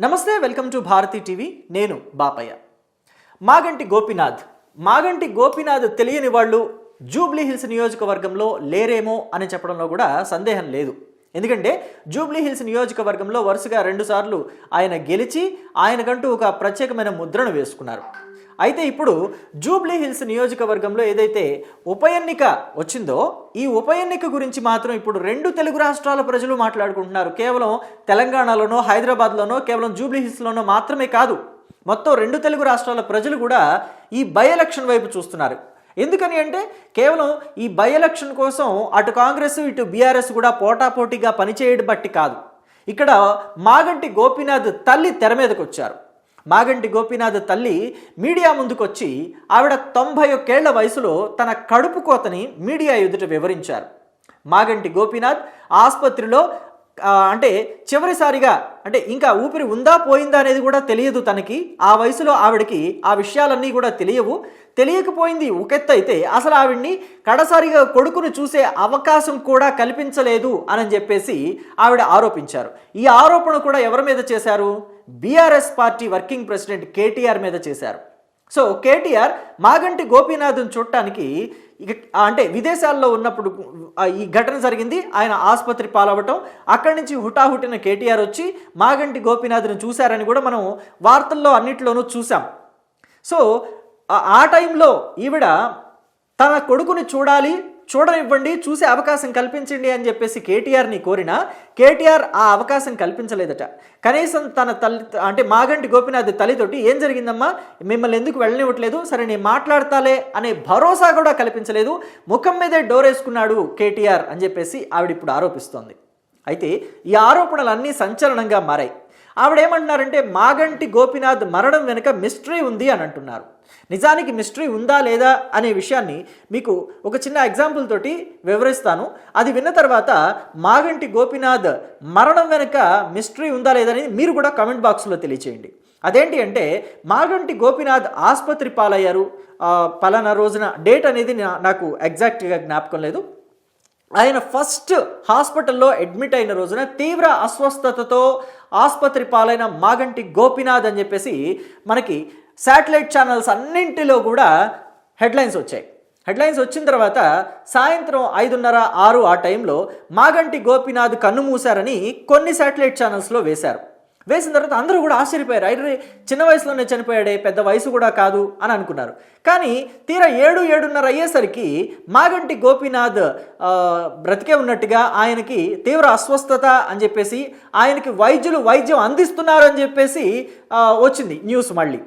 నమస్తే welcome to Bharati TV. నేను బాపయ్య. మాగంటి గోపినాథ్. మాగంటి గోపినాథ్ తెలియని వాళ్ళు జూబ్లీ హిల్స్ నియోజకవర్గంలో లేరేమో అని చెప్పడంలో కూడా సందేహం లేదు. ఎందుకంటే జూబ్లీ హిల్స్ నియోజకవర్గంలో వరుసగా రెండుసార్లు ఆయన గెలిచి ఆయనకంటూ ఒక ప్రత్యేకమైన ముద్రను వేసుకున్నారు. అయితే ఇప్పుడు జూబ్లీ హిల్స్ నియోజకవర్గంలో ఏదైతే ఉప ఎన్నిక వచ్చిందో ఈ ఉప ఎన్నిక గురించి మాత్రం ఇప్పుడు రెండు తెలుగు రాష్ట్రాల ప్రజలు మాట్లాడుకుంటున్నారు. కేవలం తెలంగాణలోనో హైదరాబాద్లోనో కేవలం జూబ్లీ హిల్స్లోనో మాత్రమే కాదు మొత్తం రెండు తెలుగు రాష్ట్రాల ప్రజలు కూడా ఈ బై ఎలక్షన్ వైపు చూస్తున్నారు. ఎందుకని అంటే కేవలం ఈ బై ఎలక్షన్ కోసం అటు కాంగ్రెస్ ఇటు బీఆర్ఎస్ కూడా పోటాపోటీగా పనిచేయడం బట్టి కాదు. ఇక్కడ మాగంటి గోపీనాథ్ తల్లి తెర మీదకి వచ్చారు మాగంటి గోపీనాథ్ తల్లి మీడియా ముందుకొచ్చి ఆవిడ తొంభై ఒక్కేళ్ళ వయసులో తన కడుపు కోతని మీడియా ఎదుట వివరించారు. మాగంటి గోపీనాథ్ ఆసుపత్రిలో అంటే చివరిసారిగా అంటే ఇంకా ఊపిరి ఉందా పోయిందా అనేది కూడా తెలియదు తనకి. ఆ వయసులో ఆవిడకి ఆ విషయాలన్నీ కూడా తెలియవు. తెలియకపోయింది ఒకెత్త అయితే అసలు ఆవిడ్ని కడసారిగా కొడుకును చూసే అవకాశం కూడా కల్పించలేదు అని చెప్పేసి ఆవిడ ఆరోపించారు. ఈ ఆరోపణ కూడా ఎవరి మీద చేశారు? BRS party working president KTR మీద చేశారు. సో కేటీఆర్ మాగంటి గోపీనాథ్ని చూడటానికి అంటే విదేశాల్లో ఉన్నప్పుడు ఈ ఘటన జరిగింది. ఆయన ఆసుపత్రి పాలవటం అక్కడి నుంచి హుటాహుటిన కేటీఆర్ వచ్చి మాగంటి గోపీనాథ్ని చూశారని కూడా మనం వార్తల్లో అన్నిట్లోనూ చూసాం సో ఆ టైంలో ఈవిడ తన కొడుకుని చూడాలి చూడనివ్వండి చూసే అవకాశం కల్పించండి అని చెప్పేసి కేటీఆర్ని కోరినా కేటీఆర్ ఆ అవకాశం కల్పించలేదట. కనీసం తన తల్లి అంటే మాగంటి గోపినాథ్ తల్లితోటి ఏం జరిగిందమ్మా? మిమ్మల్ని ఎందుకు వెళ్ళనివ్వట్లేదు? సరే నేను మాట్లాడతాలే అనే భరోసా కూడా కల్పించలేదు. ముఖం మీదే డోరేసుకున్నాడు కేటీఆర్ అని చెప్పేసి ఆవిడ ఇప్పుడు ఆరోపిస్తోంది. అయితే ఈ ఆరోపణలన్నీ సంచలనంగా మారాయి. ఆవిడేమంటున్నారంటే మాగంటి గోపినాథ్ మరణం వెనుక మిస్టరీ ఉంది అని అంటున్నారు. నిజానికి మిస్టరీ ఉందా లేదా అనే విషయాన్ని మీకు ఒక చిన్న ఎగ్జాంపుల్ తోటి వివరిస్తాను. అది విన్న తర్వాత మాగంటి గోపినాథ్ మరణం వెనుక మిస్టరీ ఉందా లేదా అనేది మీరు కూడా కమెంట్ బాక్స్లో తెలియచేయండి. అదేంటి అంటే మాగంటి గోపినాథ్ ఆసుపత్రి పాలయ్యారు. పలానా రోజున డేట్ అనేది నాకు ఎగ్జాక్ట్గా జ్ఞాపకం లేదు. ఆయన ఫస్ట్ హాస్పిటల్లో అడ్మిట్ అయిన రోజున తీవ్ర అస్వస్థతతో ఆసుపత్రి పాలైన మాగంటి గోపినాథ్ అని చెప్పేసి మనకి శాటిలైట్ ఛానల్స్ అన్నింటిలో కూడా హెడ్లైన్స్ వచ్చాయి. హెడ్లైన్స్ వచ్చిన తర్వాత సాయంత్రం ఐదున్నర ఆరు ఆ టైంలో మాగంటి గోపినాథ్ కన్ను మూశారని కొన్ని శాటిలైట్ ఛానల్స్లో వేశారు. వేసిన తర్వాత అందరూ కూడా ఆశ్చర్యపోయారు. అయితే చిన్న వయసులోనే చనిపోయాడే పెద్ద వయసు కూడా కాదు అని అనుకున్నారు. కానీ తీరా ఏడు ఏడున్నర అయ్యేసరికి మాగంటి గోపీనాథ్ బ్రతికే ఉన్నట్టుగా ఆయనకి తీవ్ర అస్వస్థత అని చెప్పేసి ఆయనకి వైద్యులు వైద్యం అందిస్తున్నారు అని చెప్పేసి వచ్చింది న్యూస్ మళ్ళీ.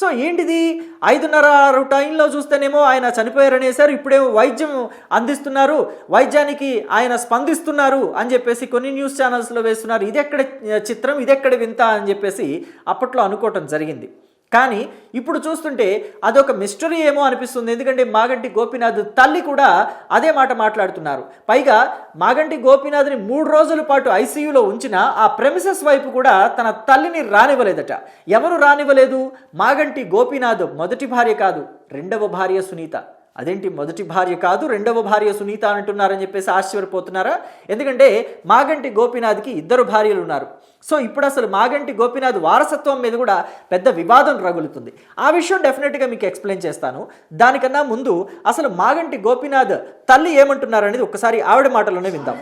సో ఏంటిది? ఐదున్నర ఆరు టైంలో చూస్తేనేమో ఆయన చనిపోయారనేసారు ఇప్పుడేమో వైద్యం అందిస్తున్నారు. వైద్యానికి ఆయన స్పందిస్తున్నారు అని చెప్పేసి కొన్ని న్యూస్ ఛానల్స్లో వేస్తున్నారు. ఇదెక్కడ చిత్రం? ఇదెక్కడ వింత? అని చెప్పేసి అప్పట్లో అనుకోవటం జరిగింది. కానీ ఇప్పుడు చూస్తుంటే అదొక మిస్టరీ ఏమో అనిపిస్తుంది. ఎందుకంటే మాగంటి గోపీనాథ్ తల్లి కూడా అదే మాట మాట్లాడుతున్నారు. పైగా మాగంటి గోపీనాథ్ని మూడు రోజుల పాటు ఐసీయూలో ఉంచిన ఆ ప్రెమిసెస్ వైపు కూడా తన తల్లిని రానివ్వలేదట. ఎవరు రానివ్వలేదు? మాగంటి గోపీనాథ్ మొదటి భార్య కాదు రెండవ భార్య సునీత. అదేంటి మొదటి భార్య కాదు రెండవ భార్య సునీత అంటున్నారని చెప్పేసి ఆశ్చర్యపోతున్నారా? ఎందుకంటే మాగంటి గోపీనాథ్కి ఇద్దరు భార్యలు ఉన్నారు. సో ఇప్పుడు అసలు మాగంటి గోపీనాథ్ వారసత్వం మీద కూడా పెద్ద వివాదం రగులుతుంది. ఆ విషయం డెఫినెట్గా మీకు ఎక్స్ప్లెయిన్ చేస్తాను. దానికన్నా ముందు అసలు మాగంటి గోపీనాథ్ తల్లి ఏమంటున్నారనేది ఒక్కసారి ఆవిడ మాటలోనే విందాం.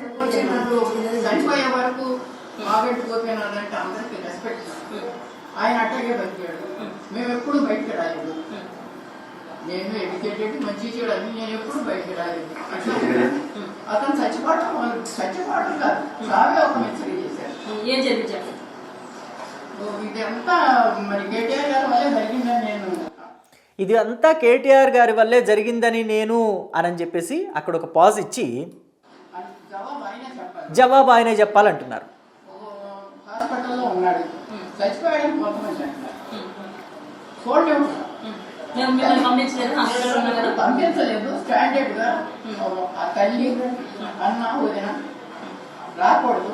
ఆయన అట్టగే బతికాడు. మేము. ఎప్పుడు బయటికి రాలేదు. నేను ఎడ్యుకేటెడ్ మంచి చెడు అని నేను ఎప్పుడు బయటికి రాలేదు. అతను చచ్చిపోవడం చచ్చిపోవడం కాదు. సాగే ఒక మెచ్చరీ చేశారు. ఏం జరిగించారు ఓ, ఇదంతా మరి కేటీఆర్ గారి వల్లే జరిగిందని నేను ఇది అంతా కేటీఆర్ గారి వల్లే జరిగిందని నేను అని చెప్పేసి అక్కడ ఒక పాజ్ ఇచ్చి జవాబు ఆయనే చెప్పాలి. జవాబు ఆయనే చెప్పాలంటున్నారు. హాస్పిటల్లో ఉన్నాడు. కొంతమంది ఉంటారు మేము మిమ్మల్ని పంపించలేదు? హాస్పిటల్ ఉన్నా కదా? పంపించలేదు. స్టాండర్డ్గా ఆ తల్లి అన్న వదిన రాకూడదు.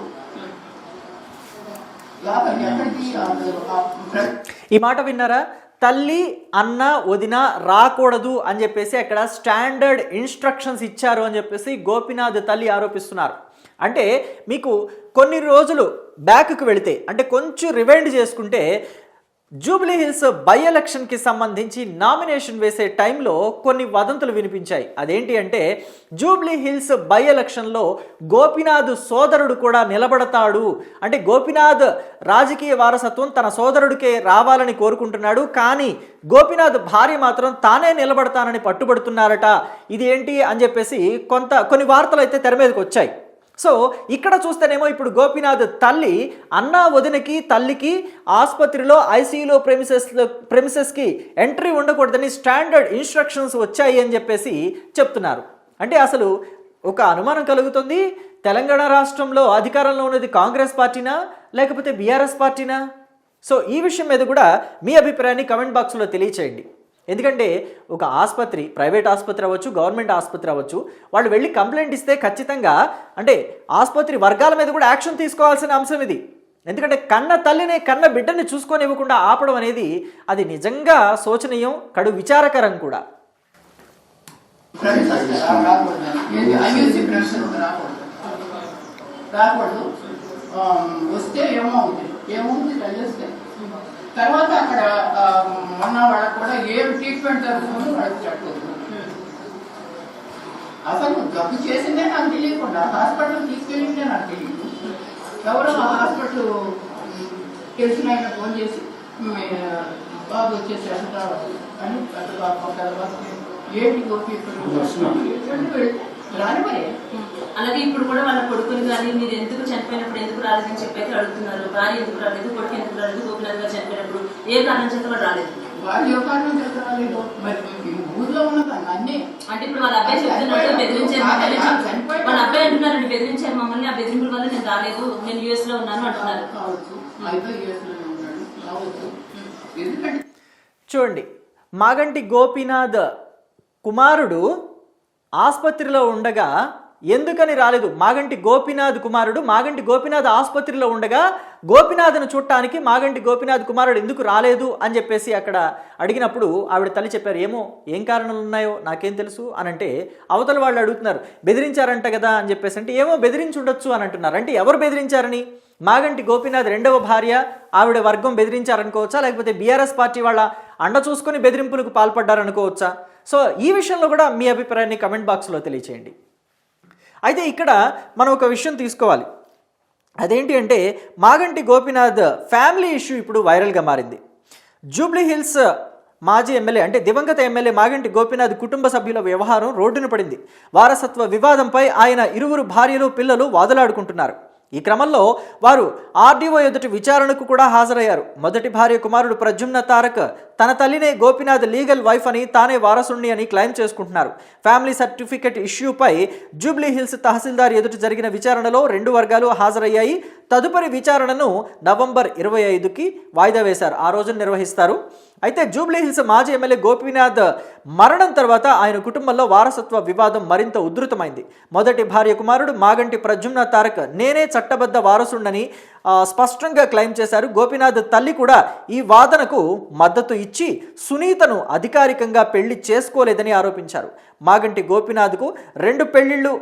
ఈ మాట విన్నారా? తల్లి అన్న వదిన రాకూడదు అని చెప్పేసి అక్కడ స్టాండర్డ్ ఇన్స్ట్రక్షన్స్ ఇచ్చారు అని చెప్పేసి గోపినాథ్ తల్లి ఆరోపిస్తున్నారు. అంటే మీకు కొన్ని రోజులు బ్యాక్కు వెళితే అంటే కొంచెం రివైండ్ చేసుకుంటే జూబ్లీ హిల్స్ బై ఎలక్షన్కి సంబంధించి నామినేషన్ వేసే టైంలో కొన్ని వదంతులు వినిపించాయి. అదేంటి అంటే జూబ్లీ హిల్స్ బై ఎలక్షన్లో గోపినాథ్ సోదరుడు కూడా నిలబడతాడు. అంటే గోపినాథ్ రాజకీయ వారసత్వం తన సోదరుడికే రావాలని కోరుకుంటున్నాడు. కానీ గోపినాథ్ భార్య మాత్రం తానే నిలబడతానని పట్టుబడుతున్నారట. ఇది ఏంటి అని చెప్పేసి కొంత కొన్ని వార్తలు అయితే తెర మీదకి వచ్చాయి. సో ఇక్కడ చూస్తేనేమో ఇప్పుడు గోపీనాథ్ తల్లి అన్నా వదినకి తల్లికి ఆసుపత్రిలో ఐసీయూలో ప్రెమిసెస్లో ప్రెమిసెస్కి ఎంట్రీ ఉండకూడదని స్టాండర్డ్ ఇన్స్ట్రక్షన్స్ వచ్చాయి అని చెప్పేసి చెప్తున్నారు. అంటే అసలు ఒక అనుమానం కలుగుతుంది. తెలంగాణ రాష్ట్రంలో అధికారంలో ఉన్నది కాంగ్రెస్ పార్టీనా లేకపోతే బీఆర్ఎస్ పార్టీనా? సో ఈ విషయం మీద కూడా మీ అభిప్రాయాన్ని కమెంట్ బాక్స్లో తెలియచేయండి. ఎందుకంటే ఒక ఆసుపత్రి ప్రైవేట్ ఆసుపత్రి అవ్వచ్చు గవర్నమెంట్ ఆసుపత్రి అవ్వచ్చు వాళ్ళు వెళ్ళి కంప్లైంట్ ఇస్తే ఖచ్చితంగా అంటే ఆసుపత్రి వర్గాల మీద కూడా యాక్షన్ తీసుకోవాల్సిన అంశం ఇది. ఎందుకంటే కన్న తల్లిని కన్న బిడ్డని చూసుకొని ఇవ్వకుండా ఆపడం అనేది అది నిజంగా శోచనీయం కడు విచారకరం కూడా. రాకూడదు. వస్తే ఏమవుతుంది తర్వాత అక్కడ మొన్న వాళ్ళకి కూడా ఏం ట్రీట్మెంట్ జరుగుతుందో వాళ్ళకి చెప్పదు అసలు జబ్బు చేసిందే నాకు తెలియకుండా హాస్పిటల్ తీసుకెళ్ళిందే నాకు తెలియదు. ఎవరో హాస్పిటల్ తెలిసిన ఆయన ఫోన్ చేసి "మీ బాబు వచ్చేసారట అని పెద్ద బాబు పెద్ద బాబు ఏంటి గోపి ఇప్పుడు అలాగే ఇప్పుడు కూడా వాళ్ళ కొడుకుని కానీ మీరు ఎందుకు చనిపోయినప్పుడు ఎందుకు రాలేదని చెప్పి అయితే అడుగుతున్నారు. భార్య ఎందుకు రాలేదు కొడుకు ఎందుకు రాలేదు గోపినాథ్ గారు చనిపోయినప్పుడు ఏ కారణం చేత వాడు రాలేదు? వాళ్ళు అంటే ఇప్పుడు వాళ్ళ అబ్బాయి బెదిరించారు వాళ్ళ అబ్బాయి అంటున్నారండి బెదిరించారు మమ్మల్ని ఆ బెదిరింపుల వల్ల నేను రాలేదు నేను యుఎస్లో ఉన్నాను అంటున్నారు. చూడండి మాగంటి గోపీనాథ్ కుమారుడు ఆసుపత్రిలో ఉండగా ఎందుకని రాలేదు? మాగంటి గోపినాథ్ కుమారుడు మాగంటి గోపినాథ్ ఆసుపత్రిలో ఉండగా గోపినాథ్ను చూడటానికి మాగంటి గోపినాథ్ కుమారుడు ఎందుకు రాలేదు అని చెప్పేసి అక్కడ అడిగినప్పుడు ఆవిడ తల్లి చెప్పారు ఏమో ఏం కారణాలు ఉన్నాయో? నాకేం తెలుసు? అని అంటే అవతల వాళ్ళు అడుగుతున్నారు బెదిరించారంట కదా? అని చెప్పేసి అంటే ఏమో బెదిరించి ఉండొచ్చు అని అంటున్నారు. అంటే ఎవరు బెదిరించారని? మాగంటి గోపినాథ్ రెండవ భార్య ఆవిడ వర్గం బెదిరించారనుకోవచ్చా? లేకపోతే బీఆర్ఎస్ పార్టీ వాళ్ళ అండ చూసుకొని బెదిరింపులకు పాల్పడ్డారనుకోవచ్చా? సో ఈ విషయంలో కూడా మీ అభిప్రాయాన్ని కమెంట్ బాక్స్లో తెలియచేయండి. అయితే ఇక్కడ మనం ఒక విషయం తీసుకోవాలి. అదేంటి అంటే మాగంటి గోపీనాథ్ ఫ్యామిలీ ఇష్యూ ఇప్పుడు వైరల్గా మారింది. జూబ్లీ హిల్స్ మాజీ ఎమ్మెల్యే అంటే దివంగత ఎమ్మెల్యే మాగంటి గోపీనాథ్ కుటుంబ సభ్యుల వ్యవహారం రోడ్డున పడింది. వారసత్వ వివాదంపై ఆయన ఇరువురు భార్యలు పిల్లలు వాదులాడుకుంటున్నారు. ఈ క్రమంలో వారు ఆర్డీఓ ఎదుటి విచారణకు కూడా హాజరయ్యారు. మొదటి భార్య కుమారుడు ప్రద్యుమ్న తారక్ తన తల్లినే గోపీనాథ్ లీగల్ వైఫ్ అని తానే వారసుణ్ణి అని క్లెయిమ్ చేసుకుంటున్నారు. ఫ్యామిలీ సర్టిఫికెట్ ఇష్యూపై జూబ్లీ హిల్స్ తహసీల్దార్ ఎదుట జరిగిన విచారణలో రెండు వర్గాలు హాజరయ్యాయి. తదుపరి విచారణను నవంబర్ ఇరవై ఐదుకి వాయిదా వేశారు. ఆ రోజున నిర్వహిస్తారు. అయితే జూబ్లీహిల్స్ మాజీ ఎమ్మెల్యే గోపీనాథ్ మరణం తర్వాత ఆయన కుటుంబంలో వారసత్వ వివాదం మరింత ఉధృతమైంది. మొదటి భార్య కుమారుడు మాగంటి ప్రజుమ్న తారక్ నేనే చట్టబద్ధ వారసుండని స్పష్టంగా క్లెయిమ్ చేశారు. గోపీనాథ్ తల్లి కూడా ఈ వాదనకు మద్దతు ఇచ్చి సునీతను అధికారికంగా పెళ్ళి చేసుకోలేదని ఆరోపించారు. మాగంటి గోపీనాథ్కు రెండు పెళ్ళిళ్ళు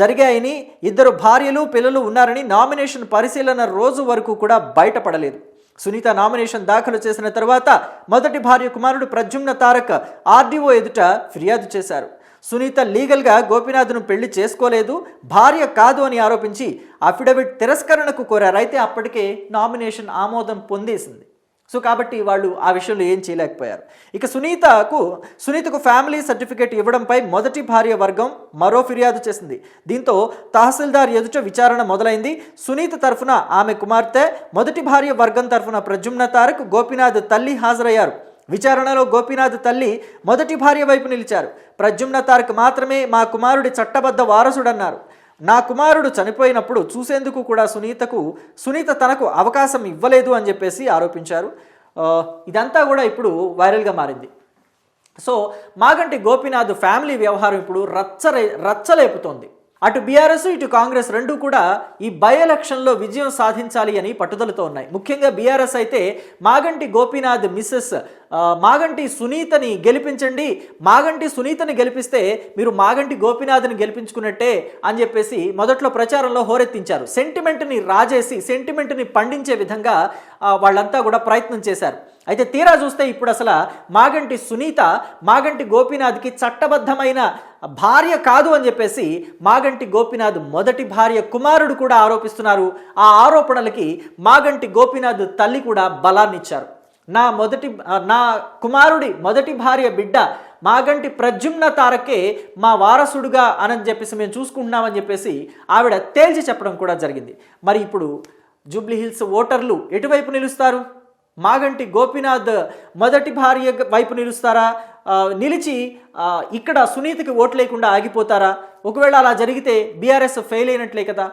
జరిగాయని ఇద్దరు భార్యలు పిల్లలు ఉన్నారని నామినేషన్ పరిశీలన రోజు వరకు కూడా బయటపడలేదు. సునీత నామినేషన్ దాఖలు చేసిన తర్వాత మొదటి భార్య కుమారుడు ప్రద్యుమ్న తారక్ ఆర్డీఓ ఎదుట ఫిర్యాదు చేశారు. సునీత లీగల్గా గోపీనాథ్ను పెళ్ళి చేసుకోలేదు భార్య కాదు అని ఆరోపించి అఫిడవిట్ తిరస్కరణకు కోరారు. అయితే అప్పటికే నామినేషన్ ఆమోదం పొందేసింది. సో కాబట్టి వాళ్ళు ఆ విషయంలో ఏం చేయలేకపోయారు. ఇక సునీతకు సునీతకు ఫ్యామిలీ సర్టిఫికేట్ ఇవ్వడంపై మొదటి భార్య వర్గం మరో ఫిర్యాదు చేసింది. దీంతో తహసీల్దార్ ఎదుట విచారణ మొదలైంది. సునీత తరఫున ఆమె కుమార్తె మొదటి భార్య వర్గం తరఫున ప్రజుమ్న తారక్ గోపీనాథ్ తల్లి హాజరయ్యారు. విచారణలో గోపీనాథ్ తల్లి మొదటి భార్య వైపు నిలిచారు. ప్రజుమ్న తారక్ మాత్రమే మా కుమారుడి చట్టబద్ధ వారసుడన్నారు. నా కుమారుడు చనిపోయినప్పుడు చూసేందుకు కూడా సునీతకు సునీత తనకు అవకాశం ఇవ్వలేదు అని చెప్పేసి ఆరోపించారు. ఇదంతా కూడా ఇప్పుడు వైరల్గా మారింది. సో మాగంటి గోపీనాథ్ ఫ్యామిలీ వ్యవహారం ఇప్పుడు రచ్చరే రచ్చలేపుతోంది. అటు బీఆర్ఎస్ ఇటు కాంగ్రెస్ రెండు కూడా ఈ బై ఎలక్షన్లో విజయం సాధించాలి అని పట్టుదలతో ఉన్నాయి. ముఖ్యంగా బీఆర్ఎస్ అయితే మాగంటి గోపీనాథ్ మిస్సెస్ మాగంటి సునీతని గెలిపించండి మాగంటి సునీతని గెలిపిస్తే మీరు మాగంటి గోపినాథ్ని గెలిపించుకున్నట్టే అని చెప్పేసి మొదట్లో ప్రచారంలో హోరెత్తించారు. సెంటిమెంట్ని రాజేసి సెంటిమెంట్ని పండించే విధంగా వాళ్ళంతా కూడా ప్రయత్నం చేశారు. అయితే తీరా చూస్తే ఇప్పుడు అసలు మాగంటి సునీత మాగంటి గోపీనాథ్కి చట్టబద్ధమైన భార్య కాదు అని చెప్పేసి మాగంటి గోపీనాథ్ మొదటి భార్య కుమారుడు కూడా ఆరోపిస్తున్నారు. ఆ ఆరోపణలకి మాగంటి గోపీనాథ్ తల్లి కూడా బలాన్నిచ్చారు. నా మొదటి నా కుమారుడి మొదటి భార్య బిడ్డ మాగంటి ప్రద్యుమ్న తారకే మా వారసుడుగా అని చెప్పేసి మేము చూసుకుంటున్నామని చెప్పేసి ఆవిడ తేల్చి చెప్పడం కూడా జరిగింది. మరి ఇప్పుడు జూబ్లీహిల్స్ ఓటర్లు ఎటువైపు నిలుస్తారు? మాగంటి గోపీనాథ్ మొదటి భార్య వైపు నిలుస్తారా? నిలిచి ఇక్కడ సునీతకి ఓటు లేకుండా ఆగిపోతారా? ఒకవేళ అలా జరిగితే బీఆర్ఎస్ ఫెయిల్ అయినట్లే కదా?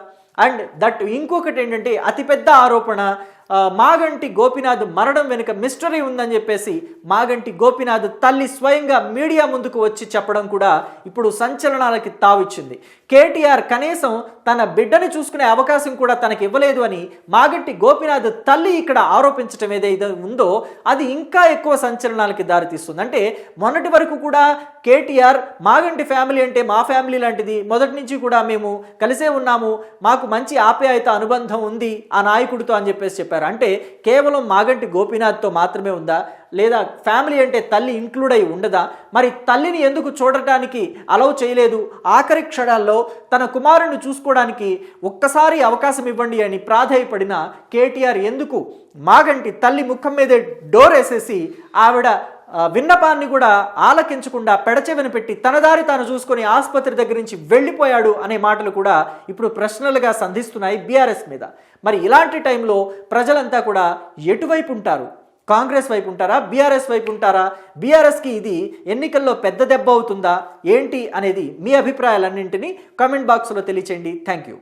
అండ్ దట్ ఇంకొకటి ఏంటంటే అతిపెద్ద ఆరోపణ మాగంటి గోపినాథ్ మరణం వెనుక మిస్టరీ ఉందని చెప్పేసి మాగంటి గోపినాథ్ తల్లి స్వయంగా మీడియా ముందుకు వచ్చి చెప్పడం కూడా ఇప్పుడు సంచలనాలకి తావిచ్చింది. కేటీఆర్ కనీసం తన బిడ్డని చూసుకునే అవకాశం కూడా తనకి ఇవ్వలేదు అని మాగంటి గోపినాథ్ తల్లి ఇక్కడ ఆరోపించటం ఏదైతే ఉందో అది ఇంకా ఎక్కువ సంచలనాలకి దారితీస్తుంది. అంటే మొన్నటి వరకు కూడా కేటీఆర్ మాగంటి ఫ్యామిలీ అంటే మా ఫ్యామిలీ లాంటిది మొదటి నుంచి కూడా మేము కలిసే ఉన్నాము మాకు మంచి ఆప్యాయత అనుబంధం ఉంది ఆ నాయకుడితో అని చెప్పేసి చెప్పారు. అంటే కేవలం మాగంటి గోపీనాథ్తో మాత్రమే ఉందా? లేదా ఫ్యామిలీ అంటే తల్లి ఇంక్లూడ్ అయి ఉండదా? మరి తల్లిని ఎందుకు చూడటానికి అలౌ చేయలేదు? ఆఖరి క్షణాల్లో తన కుమారుని చూసుకోవడానికి ఒక్కసారి అవకాశం ఇవ్వండి అని ప్రాధాయపడిన కేటీఆర్ ఎందుకు మాగంటి తల్లి ముఖం మీదే డోర్ వేసేసి ఆవిడ విన్నపాన్ని కూడా ఆలకించకుండా పెడచెవిన పెట్టి తన దారి తాను చూసుకొని ఆసుపత్రి దగ్గర నుంచి వెళ్ళిపోయాడు అనే మాటలు కూడా ఇప్పుడు ప్రశ్నలుగా సంధిస్తున్నాయి బీఆర్ఎస్ మీద. మరి ఇలాంటి టైంలో ప్రజలంతా కూడా ఎటువైపు ఉంటారు? కాంగ్రెస్ వైపు ఉంటారా? బీఆర్ఎస్ వైపు ఉంటారా? బీఆర్ఎస్కి ఇది ఎన్నికల్లో పెద్ద దెబ్బ అవుతుందా? ఏంటి అనేది మీ అభిప్రాయాలన్నింటినీ కామెంట్ బాక్స్లో తెలియచేయండి. Thank you.